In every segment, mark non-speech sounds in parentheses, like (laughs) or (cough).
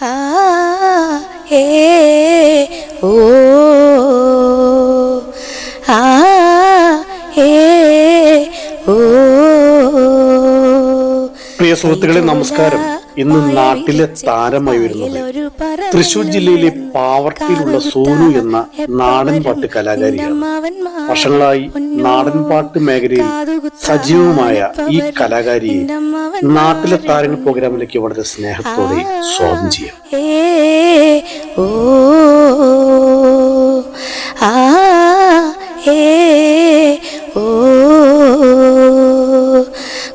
ആ ഏ ഓ ആ ഏ ഓ. പ്രിയ സുഹൃത്തുക്കളെ നമസ്കാരം. ഇന്ന് നാട്ടിലെ താരമായി വരുന്നത് തൃശൂർ ജില്ലയിലെ പാവർട്ടിയിലുള്ള സോനു എന്ന നാടൻപാട്ട് കലാകാരിയാണ്. വർഷങ്ങളായി നാടൻ പാട്ട് മേഖലയിൽ സജീവമായ ഈ കലാകാരിയെ നാട്ടിലെ താരങ്ങൾ പ്രോഗ്രാമിലേക്ക് വളരെ സ്നേഹത്തോടെ സ്വാഗതം ചെയ്യാം.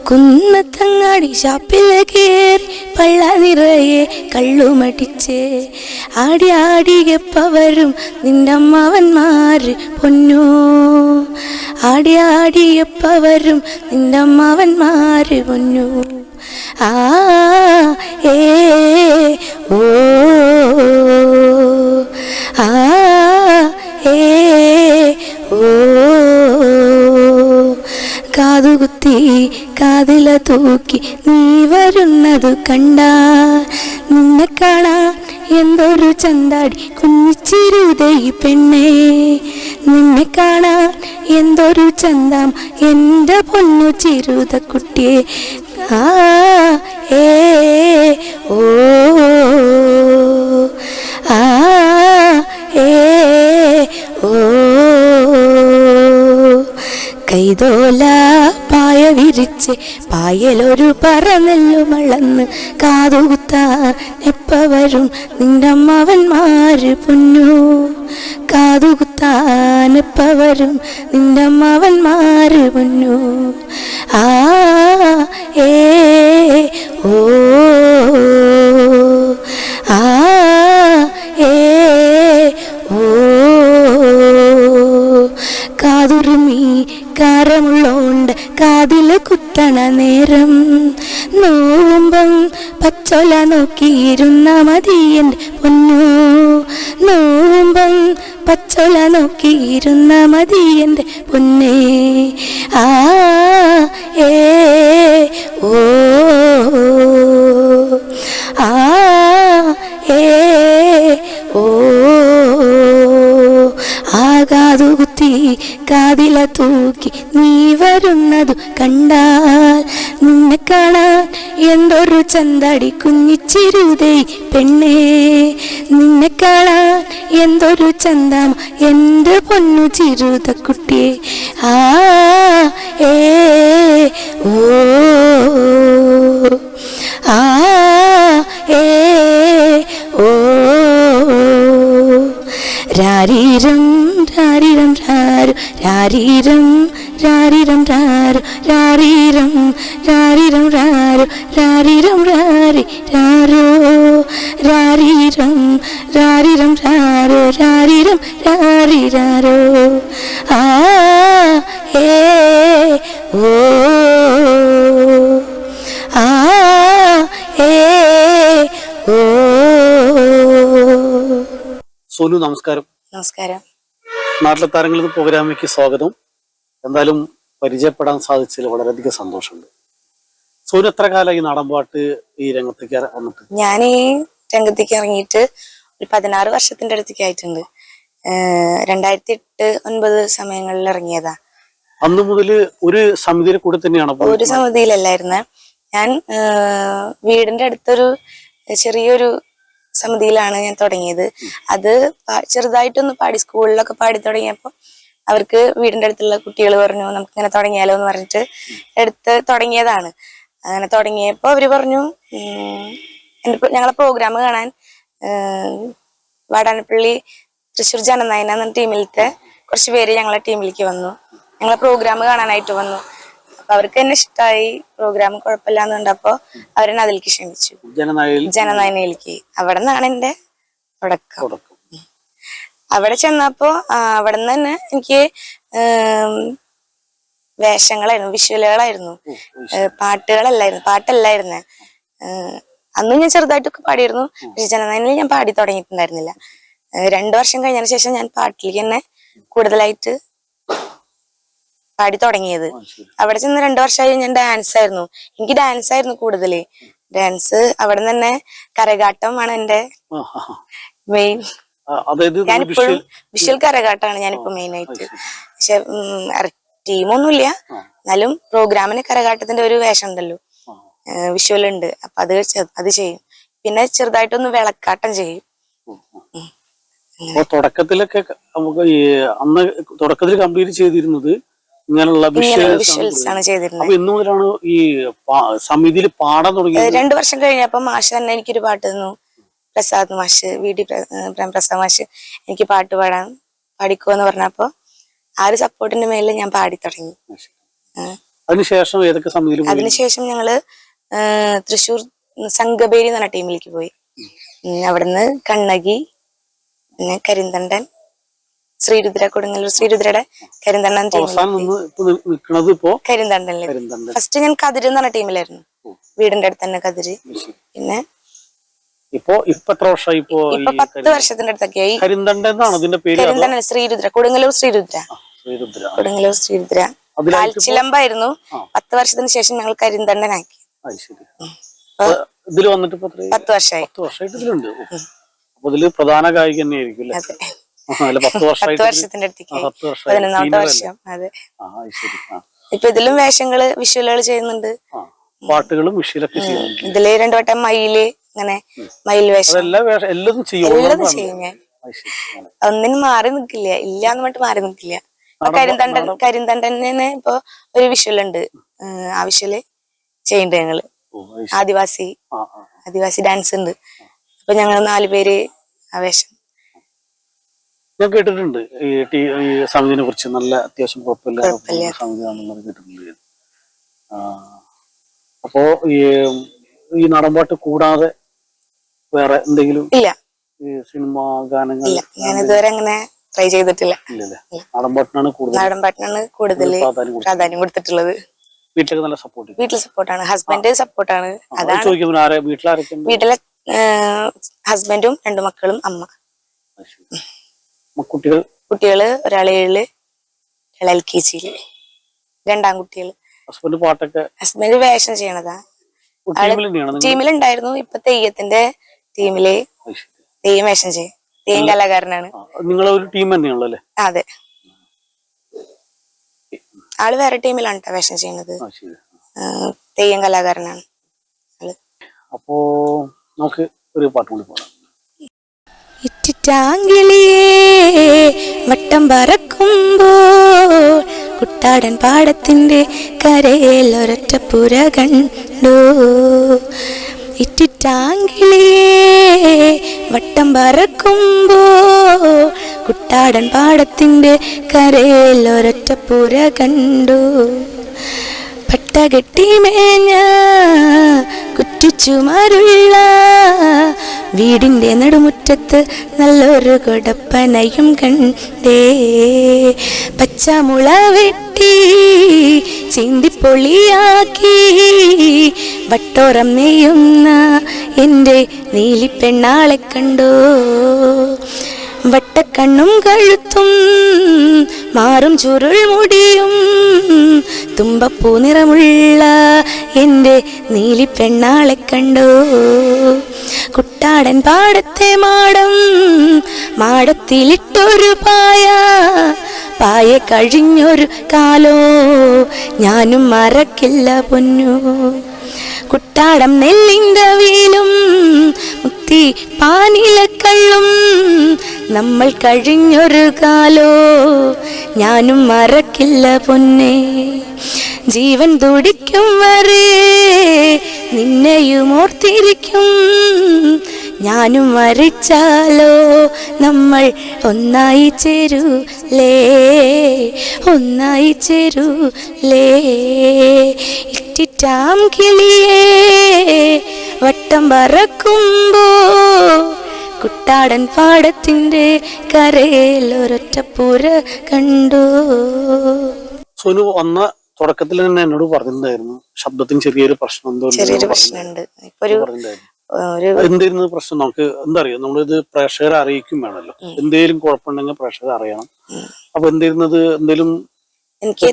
കുന്നത്തങ്ങാടി കയറി പള്ള നിറയെ കള്ളുമടിച്ച്. ആടി ആടിയപ്പവരും നിന്റെ അമ്മാവന്മാര് പൊന്നു. ആടി ആടിയപ്പവരും നിന്റെ അമ്മാവന്മാര് പൊന്നു. ആ ഏ ഓ ആ ഏ ഓ. കാതുകുത്തി കാതില തൂക്കി നീ വരുന്നത് കണ്ട. നിന്നെ കാണാൻ എന്തൊരു ചന്താടി കുഞ്ഞിച്ചിരുതേ പെണ്ണേ. നിന്നെ കാണാൻ എന്തൊരു ചന്താം എന്റെ പൊന്നു ചിരുത കുട്ടിയെ. ആ ഏ ഓ ആ ഏ ഓ. കൈതോല പായ വിരിച്ച് പായലൊരു പറന്നെല്ലു മളന്ന് കാതുകുത്താർ എപ്പ വരും നിന്റെ അമ്മാവന്മാര് പൊന്നു? കാതുകുത്താൻ എപ്പ വരും നിന്റെ അമ്മാവന്മാര് പൊന്നു? ആ ഏ ഓ കാരമുള്ളോണ്ട് കാതിൽ കുത്തണ നേരം. നോവുമ്പം പച്ചൊല നോക്കിയിരുന്ന മതി എന്റെ പൊന്നു. നോവുമ്പം പച്ചൊല നോക്കിയിരുന്ന മതി എന്റെ പൊന്നേ. ആ ഏ ഓ ആ ഏ ഓ. ആകാതു കുത്തി കാതില തൂക്കി നീ വരുന്നതു കണ്ടാൽ നിന്നെ കാണാൻ എന്തൊരു ചന്തടി കുഞ്ഞിച്ചിരുതേ പെണ്ണേ. നിന്നെ കാണാൻ എന്തൊരു ചന്താമ എന്റെ പൊന്നു ചിരുത കുട്ടിയെ. ആ ഏ ഓ ആ ഏ ഓ. രാരീരം രാരീരം രാരു രാരീരം രാരിരം രാരു രാരീരം രാരിരം രാരു രാരിരം രാരി രാരോ രാരീരം രാരിരം രാരോ രാരിരം രാരി രാരോ. ആ ഏ ഓ. ആ ഏ ഓ. സോനു നമസ്കാരം. നമസ്കാരം. നാട്ടിലെ താരങ്ങൾക്ക് പ്രോഗ്രാമിലേക്ക് സ്വാഗതം. എന്തായാലും പരിചയപ്പെടാൻ സാധിച്ചതിൽ വളരെയധികം സന്തോഷമുണ്ട്. സോനു എത്ര കാലമായി നാടൻ പാട്ട് ഈ രംഗത്തേക്ക് വന്നിട്ട്? ഞാൻ ഈ രംഗത്തേക്ക് ഇറങ്ങിയിട്ട് ഒരു പതിനാറ് വർഷത്തിന്റെ അടുത്തേക്ക് ആയിട്ടുണ്ട്. രണ്ടായിരത്തി എട്ട് ഒൻപത് സമയങ്ങളിൽ ഇറങ്ങിയതാ. അന്ന് മുതൽ ഒരു സമിതിയിൽ കൂടെ തന്നെയാണ് ഒരു സമിതിയിലല്ലായിരുന്നേ. ഞാൻ വീടിന്റെ അടുത്തൊരു ചെറിയൊരു സമിതിയിലാണ് ഞാൻ തുടങ്ങിയത്. അത് ചെറുതായിട്ടൊന്ന് പാടി സ്കൂളിലൊക്കെ പാടി തുടങ്ങിയപ്പോൾ അവർക്ക് വീടിന്റെ അടുത്തുള്ള കുട്ടികൾ പറഞ്ഞു നമുക്ക് ഇങ്ങനെ തുടങ്ങിയാലോ എന്ന് പറഞ്ഞിട്ട് എടുത്ത് തുടങ്ങിയതാണ്. അങ്ങനെ തുടങ്ങിയപ്പോൾ അവർ പറഞ്ഞു ഉം, എന്റെ ഞങ്ങളെ പ്രോഗ്രാം കാണാൻ വാടാനപ്പള്ളി തൃശ്ശൂർ ജനനായന എന്ന ടീമിലത്തെ കുറച്ച് പേര് ഞങ്ങളെ ടീമിലേക്ക് വന്നു. ഞങ്ങളെ പ്രോഗ്രാം കാണാനായിട്ട് വന്നു. അവർക്ക് തന്നെ ഇഷ്ടമായി പ്രോഗ്രാം കുഴപ്പമില്ലാന്ന് കണ്ടപ്പോ അവരെന്നെ അതിലേക്ക് ക്ഷണിച്ചു. ജനനായയിൽ ജനനയനയിലേക്ക് അവിടെ നിന്നാണ് എന്റെ തുടക്കം. അവിടെ ചെന്നപ്പോ അവിടെ നിന്ന് തന്നെ എനിക്ക് വേഷങ്ങളായിരുന്നു. വിഷ്വലുകളായിരുന്നു. പാട്ടുകളല്ലായിരുന്നു. പാട്ടല്ലായിരുന്നേ. അന്ന് ഞാൻ ചെറുതായിട്ടൊക്കെ പാടിയിരുന്നു. പക്ഷെ ജനനായനിൽ ഞാൻ പാടി തുടങ്ങിയിട്ടുണ്ടായിരുന്നില്ല. രണ്ടു വർഷം കഴിഞ്ഞതിന് ശേഷം ഞാൻ പാട്ടിലേക്ക് തന്നെ കൂടുതലായിട്ട് പാടി തുടങ്ങിയത്. അവിടെ ചെന്ന് രണ്ടു വർഷമായി ഞാൻ ഡാൻസ് ആയിരുന്നു. എനിക്ക് ഡാൻസ് ആയിരുന്നു കൂടുതൽ. ഡാൻസ് അവിടെ നിന്ന് തന്നെ കരകാട്ടം ആണ് എന്റെ. മെയിൻ ഞാനിപ്പോഴും വിഷ്വൽ കരകാട്ടാണ് ഞാനിപ്പോ മെയിൻ ആയിട്ട്. പക്ഷെ ടീമൊന്നുമില്ല. എന്നാലും പ്രോഗ്രാമിന് കരകാട്ടത്തിന്റെ ഒരു വേഷം ഉണ്ടല്ലോ. വിഷ്വൽ ഉണ്ട്. അപ്പൊ അത് അത് ചെയ്യും. പിന്നെ ചെറുതായിട്ടൊന്ന് വിളക്കാട്ടം ചെയ്യും. തുടക്കത്തിലൊക്കെ നമുക്ക് അന്ന് തുടക്കത്തിൽ കംപ്ലീറ്റ് ചെയ്തിരുന്നത് ഇങ്ങനെയുള്ള വിഷ്വൽസ് ആണ് ചെയ്തിരുന്നത്. മുതലാണ് ഈ സമിതിയിൽ പാടാൻ തുടങ്ങിയത്? രണ്ടു വർഷം കഴിഞ്ഞപ്പോ മാഷ് തന്നെ എനിക്കൊരു പാട്ട് തന്നു. പ്രസാദ് മാഷ് വി ഡി പ്രസാദ് മാഷ് എനിക്ക് പാട്ട് പാടാൻ പാടിക്കോ എന്ന് പറഞ്ഞപ്പോ ആ ഒരു സപ്പോർട്ടിന്റെ മേലിൽ ഞാൻ പാടി തുടങ്ങി. അതിനുശേഷം ഏതൊക്കെ സമിതിയിൽ അതിനുശേഷം ഞങ്ങൾ തൃശൂർ സംഗബേരി എന്ന് പറഞ്ഞ ടീമിലേക്ക് പോയി. അവിടുന്ന് കണ്ണകി പിന്നെ കരിന്തണ്ടൻ ശ്രീരുദ്ര കൊടുങ്ങല്ലൂർ ശ്രീരുദ്രയുടെ അവസാനം നിന്ന് ഇപ്പൊ ഫസ്റ്റ് ഞാൻ കതിര് എന്ന് പറഞ്ഞ ടീമിലായിരുന്നു വീടിന്റെ അടുത്ത് തന്നെ കതിര്. പിന്നെ ഇപ്പോ ഇപ്പൊ എത്ര വർഷമായി ഇപ്പോ ഈ ഇപ്പൊ പത്ത് വർഷത്തിന്റെ അടുത്തൊക്കെയായി കരിന്തണ്ടൻ എന്നാണ് അതിന്റെ പേര്? അതോ കരിന്തണ്ടൻ ശ്രീരുദ്ര. കൊടുങ്ങല്ലൂർ ശ്രീരുദ്ര. കൊടുങ്ങല്ലൂർ ശ്രീരുദ്ര. കാൽച്ചിലമ്പായിരുന്നു. പത്ത് വർഷത്തിന് ശേഷം ഞങ്ങൾ അപ്പൊ ഇതിൽ വന്നിട്ട്? പത്ത് വർഷമായി. പത്ത് വർഷമായിട്ട് ഇതിലുണ്ട്. അപ്പൊ ഇതിൽ പ്രധാന കായിക തന്നെയായിരിക്കും അല്ല? (laughs) പത്ത് വർഷത്തിന്റെ വർഷമായി. പതിനൊന്നാമത്തെ വർഷം അതെ. ഇപ്പൊ ഇതിലും വേഷങ്ങൾ വിഷ്വലുകൾ ചെയ്യുന്നുണ്ട്. പാട്ടുകളും വിഷയിലൊക്കെ ചെയ്യുന്നുണ്ട്. ഇതിൽ രണ്ടു വട്ടം മയിൽ അങ്ങനെ മയിൽ വേഷം. എല്ലാം ചെയ്യും ഞാൻ. ഒന്നിനും മാറി നിക്കില്ല ഇല്ല എന്ന് പറഞ്ഞിട്ട് മാറി നിക്കില്ല കരിന്തണ്ടൻ കരിന്തണ്ടനെ ഇപ്പൊ ഒരു ഏഹ് ആ വിഷ്വൽ ചെയ്യുന്നുണ്ട് ഞങ്ങൾ. ആദിവാസി. ആദിവാസി ഡാൻസ് ഉണ്ട്. അപ്പൊ ഞങ്ങൾ നാലുപേര് ആ വേഷം ഞാൻ കേട്ടിട്ടുണ്ട്. ഈ ടി ഈ സമിതിനെ കുറിച്ച് നല്ല അത്യാവശ്യം കുഴപ്പമില്ല. പോകുന്ന സമിതിയാണെന്നുള്ളത് കേട്ടിട്ടുണ്ട്. അപ്പോ ഈ ഈ നാടൻപാട്ട് കൂടാതെ വേറെ എന്തെങ്കിലും ഇല്ല. ഈ സിനിമ ഗാനങ്ങൾ ഞാൻ ഇതുവരെ അങ്ങനെ ട്രൈ ചെയ്തിട്ടില്ല. നാടൻപാട്ടിനാണ് കൂടുതൽ നാടൻ പാട്ടിനാണ് കൂടുതൽ പ്രാധാന്യം. കൊടുത്തിട്ടുള്ളത്. വീട്ടിലൊക്കെ നല്ല സപ്പോർട്ട് വീട്ടിൽ സപ്പോർട്ടാണ് ഹസ്ബൻഡ് സപ്പോർട്ടാണ് അത് അതാണ് ചോദിക്കുമ്പോൾ ആരെ? വീട്ടിലാരൊക്കെ വീട്ടിലെ ഹസ്ബൻഡും രണ്ടു മക്കളും അമ്മ. കുട്ടികൾ? കുട്ടികൾ ഒരാൾ ഏഴിൽ ഒരാൾ എൽ കെ ജിയിൽ. രണ്ടാം കുട്ടികൾ. ഹസ്ബൻഡ് പാട്ടൊക്കെ ഹസ്ബൻഡ് വേഷം ചെയ്യണതാ. ടീമിൽ തന്നെയാണ് നിങ്ങൾ ടീമിലുണ്ടായിരുന്നു ഇപ്പൊ തെയ്യത്തിന്റെ ടീമിൽ അത് ശരി. തെയ്യം വേഷം ചെയ്യും. തെയ്യം കലാകാരനാണ്. ആ, നിങ്ങളെ ഒരു ടീം തന്നെയാണല്ലോ അല്ലേ? അതെ. ആൾ വേറെ ടീമിലാണ് വേഷം ചെയ്യുന്നത് ആ ശരി. ആ, തെയ്യം കലാകാരനാണ്. ആൾ അപ്പോ നമുക്ക് ഒരു പാട്ട് കൂടി പാടാം. ഇറ്റിറ്റാങ്കിളിയേ വട്ടം പറക്കുമ്പോ കുട്ടാടൻ പാടത്തിന്റെ കരയിൽ ഒരൊറ്റ പുര കണ്ടു. ഇറ്റിറ്റാങ്കിളിയേ വട്ടം പറക്കുമ്പോ കുട്ടാടൻ പാടത്തിന്റെ കരയിൽ ഒരൊറ്റ പുര കണ്ടു. പട്ടകെട്ടി മേഞ്ഞ കുറ്റിച്ചുമരുള്ള വീടിന്റെ നടുമുറ്റത്ത് നല്ലൊരു കൊടപ്പനയും കണ്ടേ. പച്ചമുള വെട്ടി ചിന്തിപ്പൊളിയാക്കി. വട്ടോറം നെയ്യുന്ന എന്റെ നീലിപ്പെണ്ണാളെ കണ്ടോ. വട്ടക്കണ്ണും കഴുത്തും മാറും ചുരുൾ മുടിയും. തുമ്പപ്പൂ നിറമുള്ള എന്റെ നീലിപ്പെണ്ണാളെ കണ്ടു. കുട്ടാടൻ പാടത്തെ മാടം മാടത്തിലിട്ടൊരു പായ. പായ കഴിഞ്ഞൊരു കാലോ ഞാനും മറക്കില്ല പൊന്നു. കുട്ടാടം നെല്ലിന്റെ വീലും മുത്തി പാനിലക്കള്ളും നമ്മൾ കഴിഞ്ഞൊരു കാലോ ഞാനും മറക്കില്ല പൊന്നെ. ജീവൻ തുടിക്കും വരെ നിന്നെയും ഓർത്തിരിക്കും. ഞാനും മരിച്ചാലോ നമ്മൾ ഒന്നായി ചേരൂലേ? ഒന്നായി ചേരൂലേ? ഇറ്റിറ്റാം കിളിയേ വട്ടം പറക്കുമ്പോ കുട്ടാടൻ പാടത്തിന്റെ കരയിൽ ഒരൊറ്റപ്പുര പുര കണ്ടു. സോനു വന്ന തുടക്കത്തിൽ തന്നെ എന്നോട് പറഞ്ഞിട്ടുണ്ടായിരുന്നു. ശബ്ദത്തിന് ചെറിയൊരു പ്രശ്നം എന്തോ ഉണ്ട് ചെറിയൊരു പ്രശ്നമുണ്ട്. ഇപ്പൊ ഒരു എന്തായിരുന്നു പ്രശ്നം നമുക്ക് എന്താ അറിയാം നമ്മളിത് പ്രേക്ഷകരെ അറിയിക്കും വേണമല്ലോ. എന്തേലും കുഴപ്പമുണ്ടെങ്കിൽ പ്രേക്ഷകരെ അറിയണം. അപ്പൊ എന്തായിരുന്നത് എന്തേലും എനിക്ക്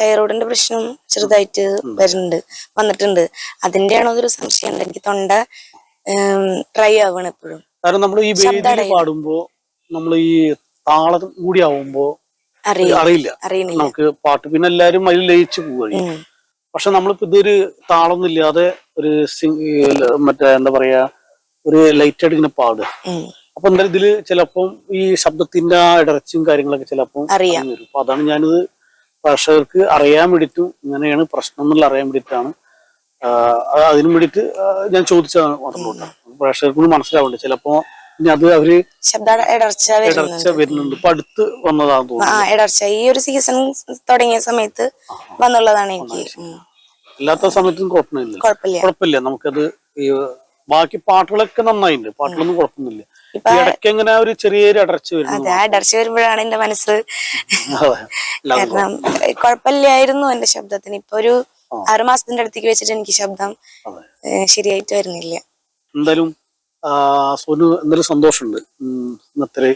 തൈറോയിഡിന്റെ പ്രശ്നം ചെറുതായിട്ട് വരുന്നുണ്ട്. വന്നിട്ടുണ്ട്. അതിന്റെ ആണോ ഒരു സംശയം എനിക്ക് തൊണ്ട ട്രൈ ആവണം എപ്പോഴും. കാരണം നമ്മൾ ഈ വേദിയിൽ പാടുമ്പോ നമ്മൾ ഈ താളം കൂടി ആവുമ്പോ അറിയില്ല. നമുക്ക് പാട്ട് പിന്നെ എല്ലാരും അതിൽ ലയിച്ചു പോവുകയാണ്. പക്ഷെ നമ്മളിപ്പോ ഇതൊരു താളൊന്നും ഇല്ലാതെ ഒരു മറ്റേ എന്താ പറയാ ഒരു ലൈറ്റ് ആയിട്ട് ഇങ്ങനെ പാടുക. അപ്പൊ എന്തായാലും ഇതിൽ ചിലപ്പം ഈ ശബ്ദത്തിന്റെ ആ ഇടർച്ചയും കാര്യങ്ങളൊക്കെ ചിലപ്പം അറിയാം. അപ്പൊ അതാണ് ഞാനിത് പ്രേക്ഷകർക്ക് അറിയാൻ വേണ്ടിയിട്ടും ഇങ്ങനെയാണ് പ്രശ്നം എന്നുള്ള അറിയാൻ വേണ്ടിയിട്ടാണ്. അതിനു അത് വേണ്ടിയിട്ട് ഞാൻ ചോദിച്ചതാണ് അതുകൊണ്ടാണ് പ്രേക്ഷകർക്ക് മനസ്സിലാവുന്നുണ്ട് ചിലപ്പോ ഇനി അത് അവർ ഇടർച്ച ഇടർച്ച വരുന്നുണ്ട്. ഇപ്പൊ അടുത്ത് വന്നതാന്ന് ആ തോന്നുന്നു ഇടർച്ച. ഈ ഒരു സീസൺ തുടങ്ങിയ സമയത്ത് വന്നുള്ളതാണ് എനിക്ക്. ഇല്ലാത്ത അല്ലാത്ത സമയത്തും കുഴപ്പമില്ല. കുഴപ്പമില്ല. നമുക്കത് ഈ ബാക്കി പാട്ടുകളൊക്കെ നന്നായിട്ടുണ്ട് പാട്ടുകളൊന്നും കുഴപ്പമൊന്നുമില്ല. ഇടയ്ക്ക് എങ്ങനെ ഒരു ചെറിയൊരു അടർച്ച ആ വരുമ്പോഴാണ് എന്റെ മനസ്സ് കാരണം കുഴപ്പമില്ലായിരുന്നു എന്റെ ശബ്ദത്തിന്. ഇപ്പൊ ഒരു ആറുമാസത്തിന്റെ മാസത്തിന്റെ അടുത്തേക്ക് വെച്ചിട്ട് എനിക്ക് ശബ്ദം ശരിയായിട്ട് വരുന്നില്ല. എന്തായാലും സോനു എന്തൊരു സന്തോഷമുണ്ട്. ഇന്നത്തെ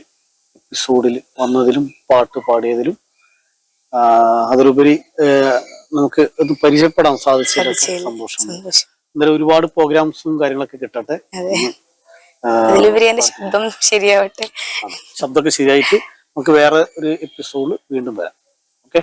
എപ്പിസോഡിൽ വന്നതിലും പാട്ട് പാടിയതിലും. അതിലുപരി നമുക്ക് ഇത് പരിചയപ്പെടാൻ സാധിച്ചതിൽ സന്തോഷമുണ്ട്. സന്തോഷം. എന്തായാലും ഒരുപാട് പ്രോഗ്രാംസും കാര്യങ്ങളൊക്കെ കിട്ടട്ടെ. അതിലുപരി എന്റെ ശബ്ദം ശരിയാവട്ടെ. ശബ്ദമൊക്കെ ശരിയായിട്ട് നമുക്ക് വേറെ ഒരു എപ്പിസോഡ് വീണ്ടും വരാം. ഓക്കെ.